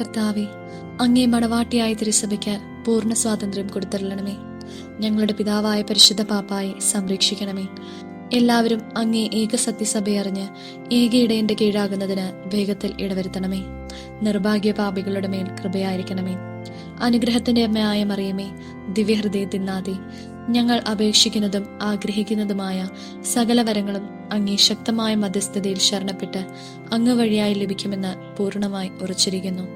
കർത്താവെ അങ്ങേ മണവാട്ടിയായ തിരുസഭയ്ക്ക് പൂർണ സ്വാതന്ത്ര്യം കൊടുത്തരണമേ ഞങ്ങളുടെ പിതാവായ പരിശുദ്ധ പാപ്പായെ സംരക്ഷിക്കണമേ. എല്ലാവരും അങ്ങേ ഏക സത്യസഭയറിഞ്ഞ് ഏക ഇടയന്റെ കീഴാകുന്നതിന് വേഗത്തിൽ ഇടവരുത്തണമേ. നിർഭാഗ്യ പാപികളുടെ മേൽ കൃപയായിരിക്കണമേ. അനുഗ്രഹത്തിന്റെ അമ്മയായ മറിയമേ ദിവ്യഹൃദയത്തിൽ നാദി ഞങ്ങൾ അപേക്ഷിക്കുന്നതും ആഗ്രഹിക്കുന്നതുമായ സകല വരങ്ങളും അങ്ങേ ശക്തമായ മധ്യസ്ഥതയിൽ ശരണപ്പെട്ട് അങ്ങ് വഴിയായി ലഭിക്കുമെന്ന് പൂർണമായി ഉറച്ചിരിക്കുന്നു.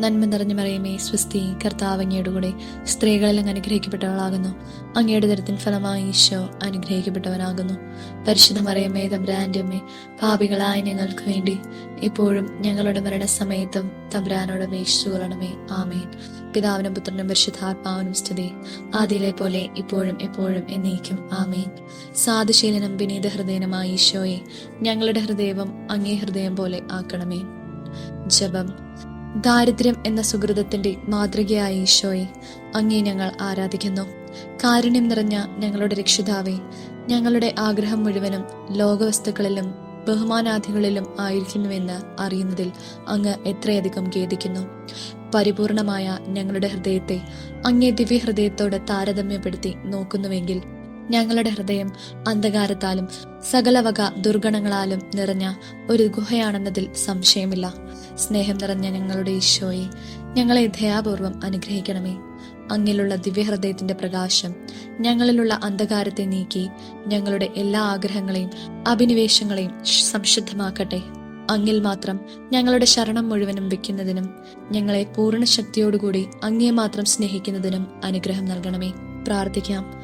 നന്മ നിറഞ്ഞു മറിയമേ സ്വസ്തി കർത്താവ് അങ്ങയുടെ കൂടെ സ്ത്രീകളിൽ അങ്ങ് അനുഗ്രഹിക്കപ്പെട്ടവളാകുന്നു. അങ്ങയുടെ തരത്തിൻ ഫലമായി ഈശോ അനുഗ്രഹിക്കപ്പെട്ടവനാകുന്നു. പരിശുദ്ധ മറിയമേ തബ്രാന്റെ അമ്മേ പാപികളായ ഞങ്ങൾക്ക് വേണ്ടി ഇപ്പോഴും ഞങ്ങളുടെ മരണസമയത്തും തബ്രാനോട് അപേക്ഷിച്ചുകൊള്ളണമേ ആമേൻ. പിതാവിനും പുത്രനും പരിശുദ്ധാത്മാവിനും സ്ഥിതി ആദ്യയിലെ പോലെ ഇപ്പോഴും എപ്പോഴും എന്നേക്കും. ആമേൻ. സാധുശീലനം വിനീത ഹൃദയനുമായ ഈശോയെ ഞങ്ങളുടെ ഹൃദയവും അങ്ങേ ഹൃദയം പോലെ ആക്കണമേ. ജപം. ദാരിദ്ര്യം എന്ന സുഹൃതത്തിന്റെ മാതൃകയായ ഈശോയെ. അങ്ങേ ഞങ്ങൾ ആരാധിക്കുന്നു. കാരുണ്യം നിറഞ്ഞ ഞങ്ങളുടെ രക്ഷിതാവെ ഞങ്ങളുടെ ആഗ്രഹം മുഴുവനും ലോകവസ്തുക്കളിലും ബഹുമാനാധികളിലും ആയിരിക്കുന്നുവെന്ന് അറിയുന്നതിൽ അങ്ങ് എത്രയധികം ഖേദിക്കുന്നു. പരിപൂർണമായ ഞങ്ങളുടെ ഹൃദയത്തെ അങ്ങേ ദിവ്യഹൃദയത്തോട് താരതമ്യപ്പെടുത്തി നോക്കുന്നുവെങ്കിൽ ഞങ്ങളുടെ ഹൃദയം അന്ധകാരത്താലും സകലവക ദുർഗണങ്ങളാലും നിറഞ്ഞ ഒരു ഗുഹയാണെന്നതിൽ സംശയമില്ല. സ്നേഹം നിറഞ്ഞ ഞങ്ങളുടെ ഈശോയെ ഞങ്ങളെ ദയാപൂർവം അനുഗ്രഹിക്കണമേ. അങ്ങിലുള്ള ദിവ്യഹൃദയത്തിന്റെ പ്രകാശം ഞങ്ങളിലുള്ള അന്ധകാരത്തെ നീക്കി ഞങ്ങളുടെ എല്ലാ ആഗ്രഹങ്ങളെയും അഭിനിവേശങ്ങളെയും സംശുദ്ധമാക്കട്ടെ. അങ്ങിൽ മാത്രം ഞങ്ങളുടെ ശരണം മുഴുവനും വെക്കുന്നതിനും ഞങ്ങളെ പൂർണ ശക്തിയോടുകൂടി അങ്ങേ മാത്രം സ്നേഹിക്കുന്നതിനും അനുഗ്രഹം നൽകണമേ. പ്രാർത്ഥിക്കാം.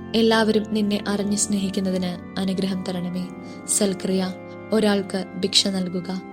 എല്ലാവരും നിന്നെ അറിഞ്ഞു സ്നേഹിക്കുന്നതിന് അനുഗ്രഹം തരണമേ. സൽക്രിയ ഒരാൾക്ക് ഭിക്ഷ നൽകുക.